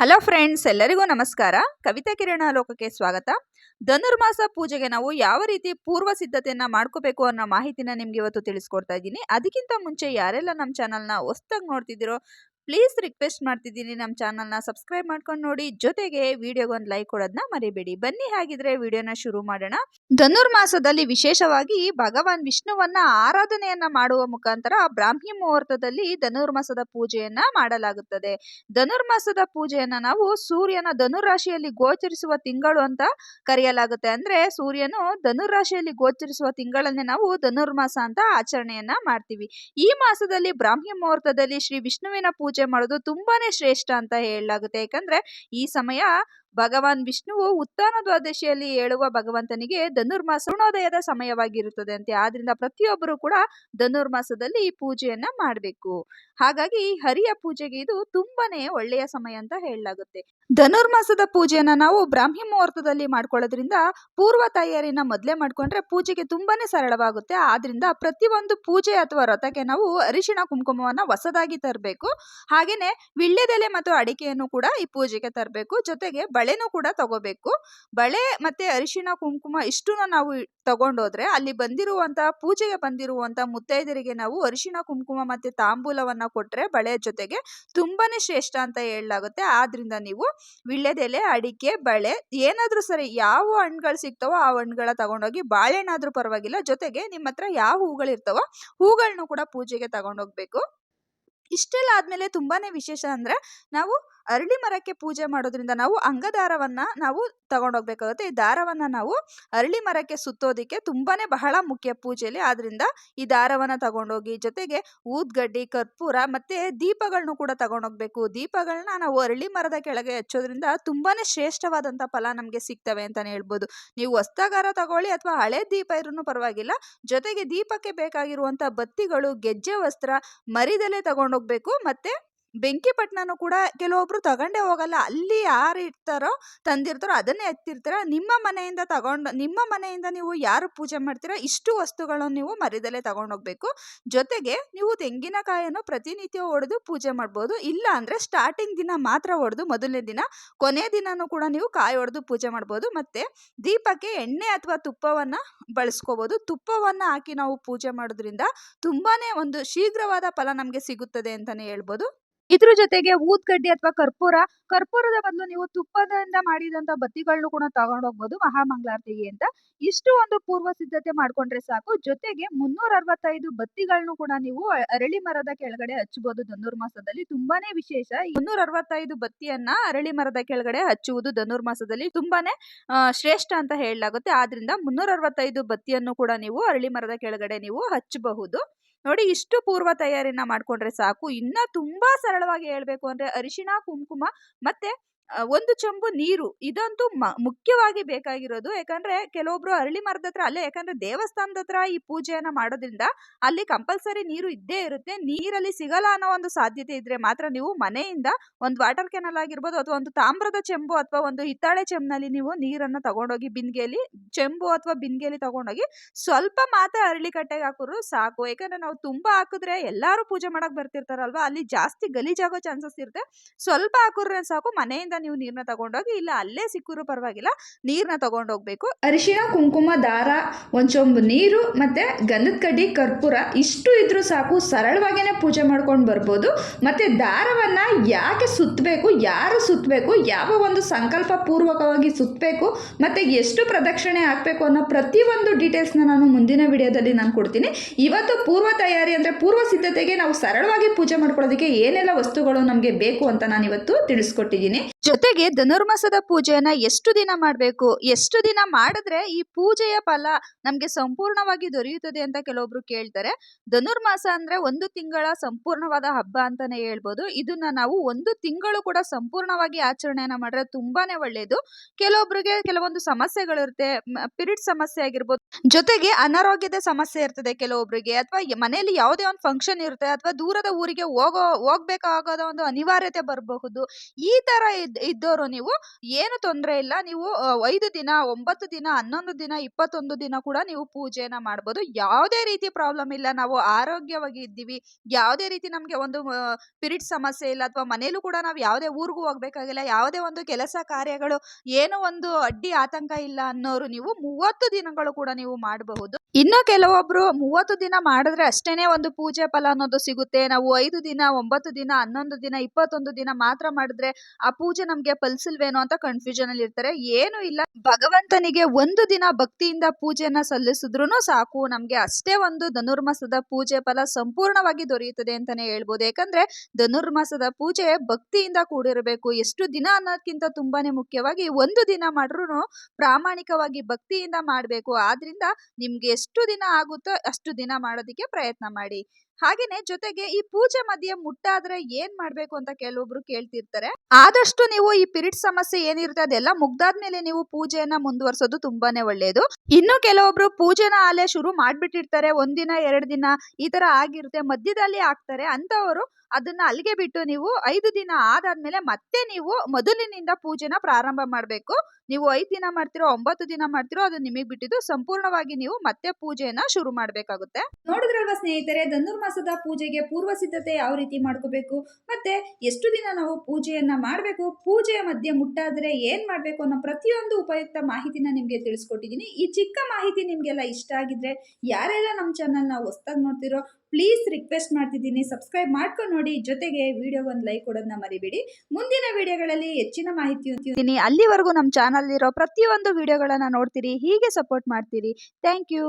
Hello friends, ಎಲ್ಲರಿಗೂ ನಮಸ್ಕಾರ. ಕವಿತಾ ಕಿರಣ ಲೋಕಕ್ಕೆ ಸ್ವಾಗತ. ಧನುರ್ಮಾಸ ಪೂಜೆಗೆ ನಾವು ಯಾವ ರೀತಿ ಪೂರ್ವ ಸಿದ್ಧತೆಯನ್ನ ಮಾಡ್ಕೋಬೇಕು ಅನ್ನೋ ಮಾಹಿತಿನ ನಿಮ್ಗೆ ಇವತ್ತು ತಿಳಿಸ್ಕೊಡ್ತಾ ಇದ್ದೀನಿ. ಅದಕ್ಕಿಂತ ಮುಂಚೆ ಯಾರೆಲ್ಲ ನಮ್ಮ ಚಾನಲ್ನ ಹೊಸ್ದಾಗಿ ನೋಡ್ತಿದ್ದೀರೋ ಪ್ಲೀಸ್ ರಿಕ್ವೆಸ್ಟ್ ಮಾಡ್ತಿದ್ದೀನಿ ನಮ್ಮ ಚಾನಲ್ನ ಸಬ್ಸ್ಕ್ರೈಬ್ ಮಾಡ್ಕೊಂಡು ನೋಡಿ. ಜೊತೆಗೆ ವಿಡಿಯೋಗೆ ಒಂದು ಲೈಕ್ ಕೊಡೋದನ್ನ ಮರಿಬೇಡಿ. ಬನ್ನಿ ಹಾಗಿದ್ರೆ ವಿಡಿಯೋನ ಶುರು ಮಾಡೋಣ. ಧನುರ್ಮಾಸದಲ್ಲಿ ವಿಶೇಷವಾಗಿ ಭಗವಾನ್ ವಿಷ್ಣುವನ್ನ ಆರಾಧನೆಯನ್ನ ಮಾಡುವ ಮುಖಾಂತರ ಬ್ರಾಹ್ಮಿ ಮುಹೂರ್ತದಲ್ಲಿ ಧನುರ್ಮಾಸದ ಪೂಜೆಯನ್ನ ಮಾಡಲಾಗುತ್ತದೆ. ಧನುರ್ಮಾಸದ ಪೂಜೆಯನ್ನ ನಾವು ಸೂರ್ಯನ ಧನುರಾಶಿಯಲ್ಲಿ ಗೋಚರಿಸುವ ತಿಂಗಳು ಅಂತ ಕರೆಯಲಾಗುತ್ತೆ. ಅಂದ್ರೆ ಸೂರ್ಯನು ಧನುರಾಶಿಯಲ್ಲಿ ಗೋಚರಿಸುವ ತಿಂಗಳನ್ನೇ ನಾವು ಧನುರ್ಮಾಸ ಅಂತ ಆಚರಣೆಯನ್ನ ಮಾಡ್ತೀವಿ. ಈ ಮಾಸದಲ್ಲಿ ಬ್ರಾಹ್ಮಿ ಮುಹೂರ್ತದಲ್ಲಿ ಶ್ರೀ ವಿಷ್ಣುವಿನ ಪೂಜೆ ಮಾಡೋದು ತುಂಬಾನೇ ಶ್ರೇಷ್ಠ ಅಂತ ಹೇಳಲಾಗುತ್ತೆ. ಯಾಕಂದ್ರೆ ಈ ಸಮಯ ಭಗವಾನ್ ವಿಷ್ಣುವು ಉತ್ತಾನ ದ್ವಾದಶಿಯಲ್ಲಿ ಹೇಳುವ ಭಗವಂತನಿಗೆ ಧನುರ್ಮಾಸ ಅರುಣೋದಯದ ಸಮಯವಾಗಿರುತ್ತದೆ ಅಂತೆ. ಆದ್ರಿಂದ ಪ್ರತಿಯೊಬ್ಬರು ಕೂಡ ಧನುರ್ಮಾಸದಲ್ಲಿ ಪೂಜೆಯನ್ನ ಮಾಡಬೇಕು. ಹಾಗಾಗಿ ಹರಿಯ ಪೂಜೆಗೆ ಇದು ತುಂಬಾನೇ ಒಳ್ಳೆಯ ಸಮಯ ಅಂತ ಹೇಳಲಾಗುತ್ತೆ. ಧನುರ್ಮಾಸದ ಪೂಜೆಯನ್ನ ನಾವು ಬ್ರಾಹ್ಮಿ ಮುಹೂರ್ತದಲ್ಲಿ ಮಾಡ್ಕೊಳ್ಳೋದ್ರಿಂದ ಪೂರ್ವ ತಯಾರಿನ ಮೊದಲೇ ಮಾಡ್ಕೊಂಡ್ರೆ ಪೂಜೆಗೆ ತುಂಬಾನೇ ಸರಳವಾಗುತ್ತೆ. ಆದ್ರಿಂದ ಪ್ರತಿಯೊಂದು ಪೂಜೆ ಅಥವಾ ರಥಕ್ಕೆ ನಾವು ಅರಿಶಿಣ ಕುಂಕುಮವನ್ನ ಹೊಸದಾಗಿ ತರಬೇಕು. ಹಾಗೇನೆ ವಿಳ್ಯದೆಲೆ ಮತ್ತು ಅಡಿಕೆಯನ್ನು ಕೂಡ ಈ ಪೂಜೆಗೆ ತರಬೇಕು. ಜೊತೆಗೆ ಬಳೆನೂ ಕೂಡ ತಗೋಬೇಕು. ಬಳೆ ಮತ್ತೆ ಅರಿಶಿಣ, ಕುಂಕುಮ ಇಷ್ಟನ್ನ ನಾವು ತಗೊಂಡೋದ್ರೆ ಅಲ್ಲಿ ಬಂದಿರುವಂತ ಪೂಜೆಗೆ ಬಂದಿರುವಂತ ಮುತ್ತೈದರಿಗೆ ನಾವು ಅರಿಶಿಣ, ಕುಂಕುಮ ಮತ್ತೆ ತಾಂಬೂಲವನ್ನ ಕೊಟ್ರೆ ಬಳೆ ಜೊತೆಗೆ ತುಂಬಾನೇ ಶ್ರೇಷ್ಠ ಅಂತ ಹೇಳಲಾಗುತ್ತೆ. ಆದ್ರಿಂದ ನೀವು ವಿಳ್ಯದೆಲೆ, ಅಡಿಕೆ, ಬಳೆ ಏನಾದ್ರೂ ಸರಿ ಯಾವ ಹಣ್ಣುಗಳು ಸಿಗ್ತಾವೋ ಆ ಹಣ್ಣುಗಳ ತಗೊಂಡೋಗಿ ಬಾಳೆಹಣ್ಣಾದ್ರೂ ಪರವಾಗಿಲ್ಲ, ಜೊತೆಗೆ ನಿಮ್ಮ ಹತ್ರ ಯಾವ ಹೂಗಳಿರ್ತಾವೋ ಹೂಗಳನ್ನೂ ಕೂಡ ಪೂಜೆಗೆ ತಗೊಂಡೋಗ್ಬೇಕು. ಇಷ್ಟೆಲ್ಲ ಆದ್ಮೇಲೆ ತುಂಬಾನೇ ವಿಶೇಷ ಅಂದ್ರೆ ನಾವು ಅರಳಿ ಮರಕ್ಕೆ ಪೂಜೆ ಮಾಡೋದ್ರಿಂದ ನಾವು ಅಂಗದಾರವನ್ನ ನಾವು ತಗೊಂಡೋಗ್ಬೇಕಾಗುತ್ತೆ. ಈ ದಾರವನ್ನ ನಾವು ಅರಳಿ ಮರಕ್ಕೆ ಸುತ್ತೋದಿಕ್ಕೆ ತುಂಬಾನೇ ಬಹಳ ಮುಖ್ಯ ಪೂಜೆಯಲ್ಲಿ ಆದ್ರಿಂದ ಈ ದಾರವನ್ನ ತಗೊಂಡೋಗಿ ಜೊತೆಗೆ ಊದ್ಗಡ್ಡಿ, ಕರ್ಪೂರ ಮತ್ತೆ ದೀಪಗಳನ್ನು ಕೂಡ ತಗೊಂಡೋಗ್ಬೇಕು. ದೀಪಗಳನ್ನ ನಾವು ಅರಳಿ ಮರದ ಕೆಳಗೆ ಹಚ್ಚೋದ್ರಿಂದ ತುಂಬಾನೇ ಶ್ರೇಷ್ಠವಾದಂತ ಫಲ ನಮ್ಗೆ ಸಿಗ್ತವೆ ಅಂತಾನೆ ಹೇಳ್ಬೋದು. ನೀವು ವಸ್ತಾಗಾರ ತಗೊಳ್ಳಿ ಅಥವಾ ಹಳೆ ದೀಪ ಇದ್ರೂ ಪರವಾಗಿಲ್ಲ. ಜೊತೆಗೆ ದೀಪಕ್ಕೆ ಬೇಕಾಗಿರುವಂತ ಬತ್ತಿಗಳು, ಗೆಜ್ಜೆ ವಸ್ತ್ರ ಮರಿದಲ್ಲೇ ತಗೊಂಡೋಗ್ಬೇಕು. ಮತ್ತೆ ಬೆಂಕಿ ಪಟ್ಟಣನೂ ಕೂಡ ಕೆಲವೊಬ್ರು ತಗೊಂಡೇ ಹೋಗಲ್ಲ. ಅಲ್ಲಿ ಯಾರು ಇರ್ತಾರೋ ತಂದಿರ್ತಾರೋ ಅದನ್ನೇ ಎತ್ತಿರ್ತಾರ. ನಿಮ್ಮ ಮನೆಯಿಂದ ತಗೊಂಡು, ನಿಮ್ಮ ಮನೆಯಿಂದ ನೀವು ಯಾರು ಪೂಜೆ ಮಾಡ್ತೀರಾ, ಇಷ್ಟು ವಸ್ತುಗಳನ್ನು ನೀವು ಮರಿದಲ್ಲೇ ತಗೊಂಡೋಗ್ಬೇಕು. ಜೊತೆಗೆ ನೀವು ತೆಂಗಿನಕಾಯನ್ನು ಪ್ರತಿನಿತ್ಯ ಹೊಡೆದು ಪೂಜೆ ಮಾಡ್ಬೋದು. ಇಲ್ಲ ಅಂದ್ರೆ ಸ್ಟಾರ್ಟಿಂಗ್ ದಿನ ಮಾತ್ರ ಹೊಡೆದು ಮೊದಲನೇ ದಿನ, ಕೊನೆ ದಿನನೂ ಕೂಡ ನೀವು ಕಾಯಿ ಹೊಡೆದು ಪೂಜೆ ಮಾಡ್ಬೋದು. ಮತ್ತೆ ದೀಪಕ್ಕೆ ಎಣ್ಣೆ ಅಥವಾ ತುಪ್ಪವನ್ನ ಬಳಸ್ಕೋಬಹುದು ತುಪ್ಪವನ್ನ ಹಾಕಿ ನಾವು ಪೂಜೆ ಮಾಡೋದ್ರಿಂದ ತುಂಬಾನೇ ಒಂದು ಶೀಘ್ರವಾದ ಫಲ ನಮಗೆ ಸಿಗುತ್ತದೆ ಅಂತಾನೆ ಹೇಳ್ಬೋದು. ಇದ್ರ ಜೊತೆಗೆ ಊದ್ಕಡ್ಡಿ ಅಥವಾ ಕರ್ಪೂರ, ಕರ್ಪೂರದ ಬದಲು ನೀವು ತುಪ್ಪದಿಂದ ಮಾಡಿದಂತ ಬತ್ತಿಗಳನ್ನು ಕೂಡ ತಗೊಂಡೋಗ್ಬೋದು ಮಹಾಮಂಗಳಾರತಿಗೆ ಅಂತ. ಇಷ್ಟು ಒಂದು ಪೂರ್ವ ಸಿದ್ಧತೆ ಮಾಡ್ಕೊಂಡ್ರೆ ಸಾಕು. ಜೊತೆಗೆ ಮುನ್ನೂರ ಅರವತ್ತೈದು ಬತ್ತಿಗಳನ್ನು ಕೂಡ ನೀವು ಅರಳಿ ಮರದ ಕೆಳಗಡೆ ಹಚ್ಚಬಹುದು ಧನುರ್ಮಾಸದಲ್ಲಿ. ತುಂಬಾನೇ ವಿಶೇಷ. ಮುನ್ನೂರ ಅರವತ್ತೈದು ಬತ್ತಿಯನ್ನ ಅರಳಿ ಮರದ ಕೆಳಗಡೆ ಹಚ್ಚುವುದು ಧನುರ್ಮಾಸದಲ್ಲಿ ತುಂಬಾನೇ ಶ್ರೇಷ್ಠ ಅಂತ ಹೇಳಲಾಗುತ್ತೆ. ಆದ್ರಿಂದ ಮುನ್ನೂರ ಅರವತ್ತೈದು ಬತ್ತಿಯನ್ನು ಕೂಡ ನೀವು ಅರಳಿ ಮರದ ಕೆಳಗಡೆ ನೀವು ಹಚ್ಚಬಹುದು. ನೋಡಿ ಇಷ್ಟು ಪೂರ್ವ ತಯಾರಿನ ಮಾಡ್ಕೊಂಡ್ರೆ ಸಾಕು. ಇನ್ನ ತುಂಬಾ ಸರಳವಾಗಿ ಹೇಳ್ಬೇಕು ಅಂದ್ರೆ ಅರಿಶಿಣ ಕುಂಕುಮ ಮತ್ತೆ ಒಂದು ಚಂಬು ನೀರು. ಇದಂತೂ ಮುಖ್ಯವಾಗಿ ಬೇಕಾಗಿರೋದು. ಯಾಕಂದ್ರೆ ಕೆಲವೊಬ್ರು ಅರಳಿ ಮರದ ಹತ್ರ ಅಲ್ಲೇ, ಯಾಕಂದ್ರೆ ದೇವಸ್ಥಾನದ ಹತ್ರ ಈ ಪೂಜೆಯನ್ನ ಮಾಡೋದ್ರಿಂದ ಅಲ್ಲಿ ಕಂಪಲ್ಸರಿ ನೀರು ಇದ್ದೇ ಇರುತ್ತೆ. ನೀರಲ್ಲಿ ಸಿಗಲ್ಲ ಅನ್ನೋ ಒಂದು ಸಾಧ್ಯತೆ ಇದ್ರೆ ಮಾತ್ರ ನೀವು ಮನೆಯಿಂದ ಒಂದು ವಾಟರ್ ಕ್ಯಾನಲ್ ಆಗಿರ್ಬೋದು ಅಥವಾ ಒಂದು ತಾಮ್ರದ ಚೆಂಬು ಅಥವಾ ಒಂದು ಹಿತ್ತಾಳೆ ಚೆಂಬ್ನಲ್ಲಿ ನೀವು ನೀರನ್ನ ತಗೊಂಡೋಗಿ ಬಿಂದಿಗೆಯಲ್ಲಿ, ಚೆಂಬು ಅಥವಾ ಬಿಂದಿಗೆಯಲ್ಲಿ ತಗೊಂಡೋಗಿ ಸ್ವಲ್ಪ ಮಾತ್ರ ಅರಳಿ ಕಟ್ಟೆಗೆ ಹಾಕಿದ್ರು ಸಾಕು. ಯಾಕಂದ್ರೆ ನಾವು ತುಂಬಾ ಹಾಕಿದ್ರೆ ಎಲ್ಲಾರು ಪೂಜೆ ಮಾಡಕ್ ಬರ್ತಿರ್ತಾರಲ್ವಾ? ಅಲ್ಲಿ ಜಾಸ್ತಿ ಗಲೀಜಾಗೋ ಚಾನ್ಸಸ್ ಇರುತ್ತೆ. ಸ್ವಲ್ಪ ಹಾಕಿದ್ರೆ ಸಾಕು, ಮನೆಯಿಂದ ನೀವು ನೀರನ್ನ ತಗೊಂಡೋಗಿ ಇಲ್ಲ ಅಲ್ಲೇ ಸಿಕ್ಕಿದ್ರು ಪರವಾಗಿಲ್ಲ ನೀರನ್ನ ತಗೊಂಡೋಗ್ಬೇಕು. ಅರಿಶಿನ ಕುಂಕುಮ, ದಾರ ಒಂದು ನೀರು ಮತ್ತೆ ಗಂಧದ ಕಡ್ಡಿ, ಕರ್ಪೂರ ಇಷ್ಟು ಇದ್ರೂ ಸಾಕು, ಸರಳವಾಗಿನೇ ಪೂಜೆ ಮಾಡ್ಕೊಂಡು ಬರ್ಬೋದು. ಮತ್ತೆ ದಾರವನ್ನ ಯಾಕೆ ಸುತ್ತಬೇಕು ಯಾರು ಸುತ್ತಬೇಕು ಯಾವ ಒಂದು ಸಂಕಲ್ಪ ಪೂರ್ವಕವಾಗಿ ಸುತ್ತಬೇಕು ಮತ್ತೆ ಎಷ್ಟು ಪ್ರದಕ್ಷಿಣೆ ಹಾಕಬೇಕು ಅನ್ನೋ ಪ್ರತಿಯೊಂದು ಡೀಟೇಲ್ಸ್ನ ನಾನು ಮುಂದಿನ ವಿಡಿಯೋದಲ್ಲಿ ನಾನು ಕೊಡ್ತೀನಿ. ಇವತ್ತು ಪೂರ್ವ ತಯಾರಿ ಅಂದರೆ ಪೂರ್ವ ಸಿದ್ಧತೆಗೆ ನಾವು ಸರಳವಾಗಿ ಪೂಜೆ ಮಾಡ್ಕೊಳ್ಳೋದಕ್ಕೆ ಏನೆಲ್ಲ ವಸ್ತುಗಳು ನಮಗೆ ಬೇಕು ಅಂತ ನಾನು ಇವತ್ತು ತಿಳಿಸ್ಕೊಟ್ಟಿದ್ದೀನಿ. ಜೊತೆಗೆ ಧನುರ್ಮಾಸದ ಪೂಜೆಯನ್ನ ಎಷ್ಟು ದಿನ ಮಾಡಬೇಕು? ಎಷ್ಟು ದಿನ ಮಾಡಿದ್ರೆ ಈ ಪೂಜೆಯ ಫಲ ನಮಗೆ ಸಂಪೂರ್ಣವಾಗಿ ದೊರೆಯುತ್ತದೆ ಅಂತ ಕೆಲವೊಬ್ರು ಕೇಳ್ತಾರೆ. ಧನುರ್ಮಾಸ ಅಂದ್ರೆ ಒಂದು ತಿಂಗಳ ಸಂಪೂರ್ಣವಾದ ಹಬ್ಬ ಅಂತಾನೆ ಹೇಳ್ಬೋದು. ಇದನ್ನ ನಾವು ಒಂದು ತಿಂಗಳು ಕೂಡ ಸಂಪೂರ್ಣವಾಗಿ ಆಚರಣೆಯನ್ನ ಮಾಡಿದ್ರೆ ತುಂಬಾನೇ ಒಳ್ಳೆಯದು ಕೆಲವೊಬ್ರಿಗೆ ಕೆಲವೊಂದು ಸಮಸ್ಯೆಗಳಿರುತ್ತೆ ಪಿರಿಟ್ ಸಮಸ್ಯೆ ಆಗಿರ್ಬೋದು. ಜೊತೆಗೆ ಅನಾರೋಗ್ಯದ ಸಮಸ್ಯೆ ಇರ್ತದೆ ಕೆಲವೊಬ್ರಿಗೆ, ಅಥವಾ ಮನೆಯಲ್ಲಿ ಯಾವುದೇ ಒಂದು ಫಂಕ್ಷನ್ ಇರುತ್ತೆ, ಅಥವಾ ದೂರದ ಊರಿಗೆ ಹೋಗೋ ಹೋಗ್ಬೇಕಾಗೋದ ಒಂದು ಅನಿವಾರ್ಯತೆ ಬರಬಹುದು. ಈ ತರ ಇದ್, ಇದ್ದೋರು ನೀವು, ಏನು ತೊಂದರೆ ಇಲ್ಲ. ನೀವು ಐದು ದಿನ, ಒಂಬತ್ತು ದಿನ, ಹನ್ನೊಂದು ದಿನ, ಇಪ್ಪತ್ತೊಂದು ದಿನ ಕೂಡ ನೀವು ಪೂಜೆನ ಮಾಡ್ಬೋದು. ಯಾವುದೇ ರೀತಿ ಪ್ರಾಬ್ಲಮ್ ಇಲ್ಲ. ನಾವು ಆರೋಗ್ಯವಾಗಿ ಇದ್ದೀವಿ. ಯಾವುದೇ ರೀತಿ ನಮಗೆ ಒಂದು ಪಿರಿಡ್ ಸಮಸ್ಯೆ ಇಲ್ಲ ಅಥವಾ ಮನೇಲೂ ಕೂಡ ನಾವು ಯಾವುದೇ ಊರಿಗೂ ಹೋಗ್ಬೇಕಾಗಿಲ್ಲ. ಯಾವುದೇ ಒಂದು ಕೆಲಸ ಕಾರ್ಯಗಳು, ಏನೋ ಒಂದು ಅಡ್ಡಿ, ಆತಂಕ ಇಲ್ಲ ಅನ್ನೋರು ನೀವು ಮೂವತ್ತು ದಿನಗಳು ಕೂಡ ನೀವು ಮಾಡಬಹುದು. ಇನ್ನು ಕೆಲವೊಬ್ರು ಮೂವತ್ತು ದಿನ ಮಾಡಿದ್ರೆ ಅಷ್ಟೇನೆ ಒಂದು ಪೂಜೆ ಫಲ ಅನ್ನೋದು ಸಿಗುತ್ತೆ. ನಾವು ಐದು ದಿನ, ಒಂಬತ್ತು ದಿನ, ಹನ್ನೊಂದು ದಿನ, ಇಪ್ಪತ್ತೊಂದು ದಿನ ಮಾತ್ರ ಮಾಡಿದ್ರೆ ಆ ಪೂಜೆ ನಮ್ಗೆ ಫಲಿಸಲ್ವೇನೋ ಅಂತ ಕನ್ಫ್ಯೂಷನ್ ಅಲ್ಲಿ ಇರ್ತಾರೆ. ಏನು ಇಲ್ಲ. ಭಗವಂತನಿಗೆ ಒಂದು ದಿನ ಭಕ್ತಿಯಿಂದ ಪೂಜೆಯನ್ನ ಸಲ್ಲಿಸಿದ್ರು ಸಾಕು. ನಮ್ಗೆ ಅಷ್ಟೇ ಒಂದು ಧನುರ್ಮಾಸದ ಪೂಜೆ ಫಲ ಸಂಪೂರ್ಣವಾಗಿ ದೊರೆಯುತ್ತದೆ ಅಂತಾನೆ ಹೇಳ್ಬೋದು. ಯಾಕಂದ್ರೆ ಧನುರ್ಮಾಸದ ಪೂಜೆ ಭಕ್ತಿಯಿಂದ ಕೂಡಿರಬೇಕು. ಎಷ್ಟು ದಿನ ಅನ್ನೋದಕ್ಕಿಂತ ತುಂಬಾನೇ ಮುಖ್ಯವಾಗಿ ಒಂದು ದಿನ ಮಾಡ್ರು ಪ್ರಾಮಾಣಿಕವಾಗಿ ಭಕ್ತಿಯಿಂದ ಮಾಡಬೇಕು. ಆದ್ರಿಂದ ನಿಮ್ಗೆ ಎಷ್ಟು ದಿನ ಆಗುತ್ತೋ ಅಷ್ಟು ದಿನ ಮಾಡೋದಕ್ಕೆ ಪ್ರಯತ್ನ ಮಾಡಿ. ಹಾಗೇನೆ ಜೊತೆಗೆ ಈ ಪೂಜೆ ಮಧ್ಯೆ ಮುಟ್ಟಾದ್ರೆ ಏನ್ ಮಾಡ್ಬೇಕು ಅಂತ ಕೆಲವೊಬ್ರು ಕೇಳ್ತಿರ್ತಾರೆ. ಆದಷ್ಟು ನೀವು ಈ ಪಿರಿಟ್ ಸಮಸ್ಯೆ ಏನಿರುತ್ತೆ ಅದೆಲ್ಲ ಮುಗ್ದಾದ್ಮೇಲೆ ನೀವು ಪೂಜೆಯನ್ನ ಮುಂದುವರ್ಸೋದು ತುಂಬಾನೇ ಒಳ್ಳೆಯದು ಇನ್ನು ಕೆಲವೊಬ್ರು ಪೂಜೆನ ಅಲ್ಲೇ ಶುರು ಮಾಡ್ಬಿಟ್ಟಿರ್ತಾರೆ. ಒಂದಿನ, ಎರಡು ದಿನ ಈ ತರ ಆಗಿರುತ್ತೆ. ಮಧ್ಯದಲ್ಲಿ ಆಗ್ತಾರೆ. ಅಂತವರು ಅದನ್ನ ಅಲ್ಲಿಗೆ ಬಿಟ್ಟು ನೀವು ಐದು ದಿನ ಆದಾದ್ಮೇಲೆ ಮತ್ತೆ ನೀವು ಮೊದಲಿನಿಂದ ಪೂಜೆನ ಪ್ರಾರಂಭ ಮಾಡಬೇಕು. ನೀವು ಐದು ದಿನ ಮಾಡ್ತಿರೋ, ಒಂಬತ್ತು ದಿನ ಮಾಡ್ತಿರೋ, ಅದು ನಿಮಗೆ ಬಿಟ್ಟಿದ್ದು ಸಂಪೂರ್ಣವಾಗಿ ನೀವು ಮತ್ತೆ ಪೂಜೆಯನ್ನ ಶುರು ಮಾಡಬೇಕಾಗುತ್ತೆ. ನೋಡಿದ್ರಲ್ವಾ ಸ್ನೇಹಿತರೆ ಧನುರ್ಮಾಸದ ಪೂಜೆಗೆ ಪೂರ್ವ ಸಿದ್ಧತೆ ಯಾವ ರೀತಿ ಮಾಡ್ಕೋಬೇಕು? ಮತ್ತೆ ಎಷ್ಟು ದಿನ ನಾವು ಪೂಜೆಯನ್ನ ಮಾಡಬೇಕು? ಪೂಜೆಯ ಮಧ್ಯೆ ಮುಟ್ಟಾದ್ರೆ ಏನ್ ಮಾಡಬೇಕು ಅನ್ನೋ ಪ್ರತಿಯೊಂದು ಉಪಯುಕ್ತ ಮಾಹಿತಿನ ನಿಮಗೆ ತಿಳಿಸ್ಕೊಟ್ಟಿದ್ದೀನಿ. ಈ ಚಿಕ್ಕ ಮಾಹಿತಿ ನಿಮಗೆಲ್ಲ ಇಷ್ಟ ಆಗಿದ್ರೆ ಯಾರೆಲ್ಲ ನಮ್ಮ ಚಾನಲ್ನ ಹೊಸ್ದಾಗಿ ನೋಡ್ತಿರೋ ಪ್ಲೀಸ್ ರಿಕ್ವೆಸ್ಟ್ ಮಾಡ್ತಿದ್ದೀನಿ. ಸಬ್ಸ್ಕ್ರೈಬ್ ಮಾಡ್ಕೊಂಡು ನೋಡಿ. ಜೊತೆಗೆ ವಿಡಿಯೋ ಒಂದು ಲೈಕ್ ಕೊಡೋದನ್ನ ಮರಿಬೇಡಿ. ಮುಂದಿನ ವಿಡಿಯೋಗಳಲ್ಲಿ ಹೆಚ್ಚಿನ ಮಾಹಿತಿ ಅಲ್ಲಿವರೆಗೂ ನಮ್ಮ ಚಾನಲ್ ಇರೋ ಪ್ರತಿಯೊಂದು ವಿಡಿಯೋಗಳನ್ನ ನೋಡ್ತೀರಿ. ಹೀಗೆ ಸಪೋರ್ಟ್ ಮಾಡ್ತೀರಿ. Thank you